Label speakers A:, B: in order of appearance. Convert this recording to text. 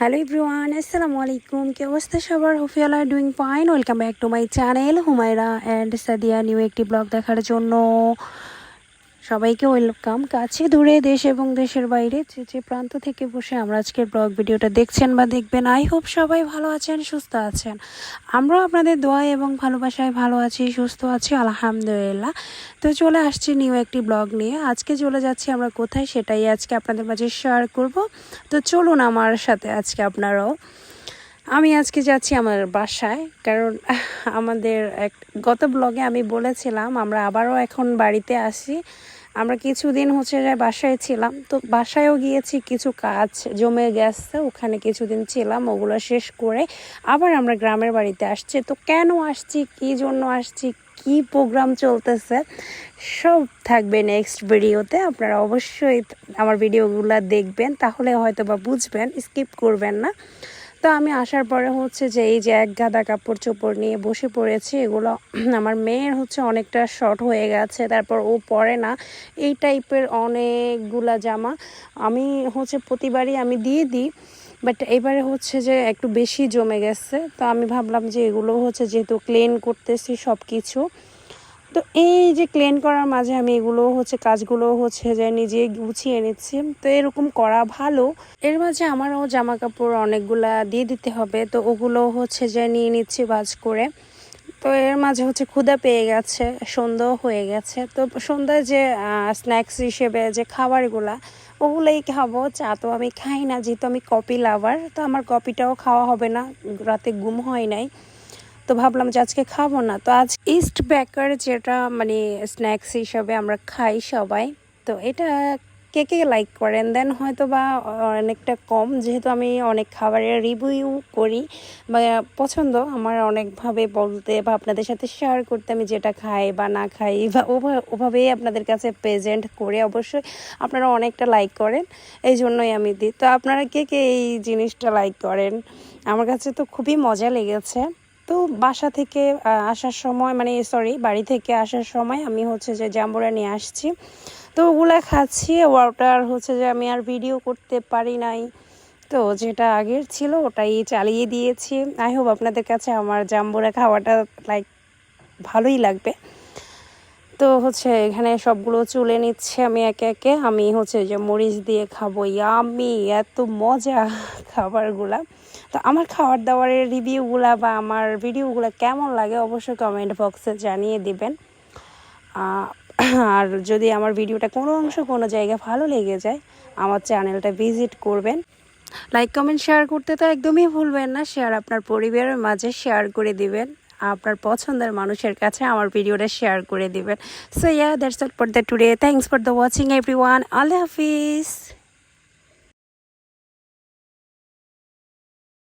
A: Hello everyone আসসালামু আলাইকুম কি অবস্থা সবার hope y'all are doing fine welcome back to my channel Humaira and Sadia new একটি ব্লগ দেখার জন্য। সবাইকে ওয়েলকাম। কাছে, দূরে দেশ এবং দেশের বাইরে যে যে প্রান্ত থেকে বসে আমরা আজকের ব্লগ ভিডিওটা দেখছেন বা দেখবেন, আই হোপ সবাই ভালো আছেন, সুস্থ আছেন। আমরাও আপনাদের দোয়া এবং ভালোবাসায় ভালো আছি, সুস্থ আছি, আলহামদুলিল্লাহ। তো চলে আসছি নিউ একটি ব্লগ নিয়ে। আজকে চলে যাচ্ছি আমরা কোথায় সেটাই আজকে আপনাদের মাঝে শেয়ার করব। তো চলুন আমার সাথে আজকে আপনারাও। আমি আজকে যাচ্ছি আমার বাসায়, কারণ আমাদের এক, গত ব্লগে আমি বলেছিলাম, আমরা আবারও এখন বাড়িতে আসি। আমরা কিছুদিন হচ্ছে যে বাসায় ছিলাম, তো বাসায়ও গিয়েছি, কিছু কাজ জমে গেছে, ওখানে কিছুদিন ছিলাম, ওগুলো শেষ করে আবার আমরা গ্রামের বাড়িতে আসছি। তো কেন আসছি, কী জন্য আসছি, কি প্রোগ্রাম চলতেছে, সব থাকবে নেক্সট ভিডিওতে আপনারা অবশ্যই আমার ভিডিওগুলো দেখবেন, তাহলে হয়তো বা বুঝবেন স্কিপ করবেন না। তো আমি আসার পরে হচ্ছে যে এই যে এক গাদা কাপড় চোপড় নিয়ে বসে পড়েছি, এগুলো আমার মেয়ের হচ্ছে অনেকটা শর্ট হয়ে গেছে, তারপর ও পরে না। এই টাইপের অনেকগুলা জামা আমি হচ্ছে প্রতিবারই আমি দিয়ে দিই, বাট এবারে হচ্ছে যে একটু বেশি জমে গেছে। তো আমি ভাবলাম যে এগুলো হচ্ছে যেহেতু ক্লিন করতেছি সব কিছু তো এই যে ক্লিন করার মাঝে আমি এগুলো হচ্ছে কাজগুলো হচ্ছে যে নিজে গুছিয়ে নিচ্ছি। তো এরকম করা ভালো। এর মাঝে আমারও জামা কাপড় অনেকগুলা দিয়ে দিতে হবে। তো ওগুলো হচ্ছে যে নিয়ে নিচ্ছি বাজ করে। তো এর মাঝে হচ্ছে ক্ষুদা পেয়ে গেছে সন্ধ্যা হয়ে গেছে। তো সন্ধ্যায় যে স্ন্যাক্স হিসেবে যে খাবারগুলা, ওগুলোই খাব। চা তো আমি খাই না, যেহেতু আমি কপি লাভার তো আমার কপিটাও খাওয়া হবে না। রাতে ঘুম হয় নাই। তো ভাবলাম যে আজকে খাব না। তো আজ ইস্ট বেকার যেটা মানে স্ন্যাক্স হিসাবে আমরা খাই সবাই, তো এটা কে কে লাইক করেন দেন হয়তো বা অনেকটা কম, যেহেতু আমি অনেক খাবারের রিভিউ করি, বা পছন্দ আমার অনেকভাবে বলতে বা আপনাদের সাথে শেয়ার করতে আমি যেটা খাই বা না খাই, বা ওভাবেই আপনাদের কাছে প্রেজেন্ট করে অবশ্যই আপনারা অনেকটা লাইক করেন এই জন্যই আমি দিই। তো আপনারা কে কে এই জিনিসটা লাইক করেন? আমার কাছে তো খুবই মজা লেগেছে। তো বাসা থেকে আসার সময় মানে সরি বাড়ি থেকে আসার সময় আমি হচ্ছে যে জাম্বুরা নিয়ে আসছি। তো ওগুলা খাচ্ছি ওয়াটার হচ্ছে যে আমি আর ভিডিও করতে পারি নাই। তো যেটা আগের ছিল ওটাই চালিয়ে দিয়েছি। আই হোপ আপনাদের কাছে আমার জাম্বুরা খাওয়াটা লাইক ভালোই লাগবে। তো হচ্ছে এখানে সবগুলো চুলে নিচ্ছে আমি একে একে। আমি হচ্ছে যে মরিচ দিয়ে খাব ইয়ামি এত মজা খাবারগুলা। তো আমার খাবার দাবারের রিভিউগুলা বা আমার ভিডিওগুলো কেমন লাগে অবশ্যই কমেন্ট বক্সে জানিয়ে দিবেন। আর যদি আমার ভিডিওটা কোনো অংশ কোনো জায়গায় ভালো লেগে যায়, আমার চ্যানেলটা ভিজিট করবেন। লাইক কমেন্ট শেয়ার করতে তো একদমই ভুলবেন না শেয়ার আপনার পরিবারের মাঝে শেয়ার করে দিবেন। আপনার পছন্দের মানুষের কাছে আমার ভিডিওটা শেয়ার করে দিবেন। So yeah that's all for the today thanks for the watching everyone Allah Hafiz.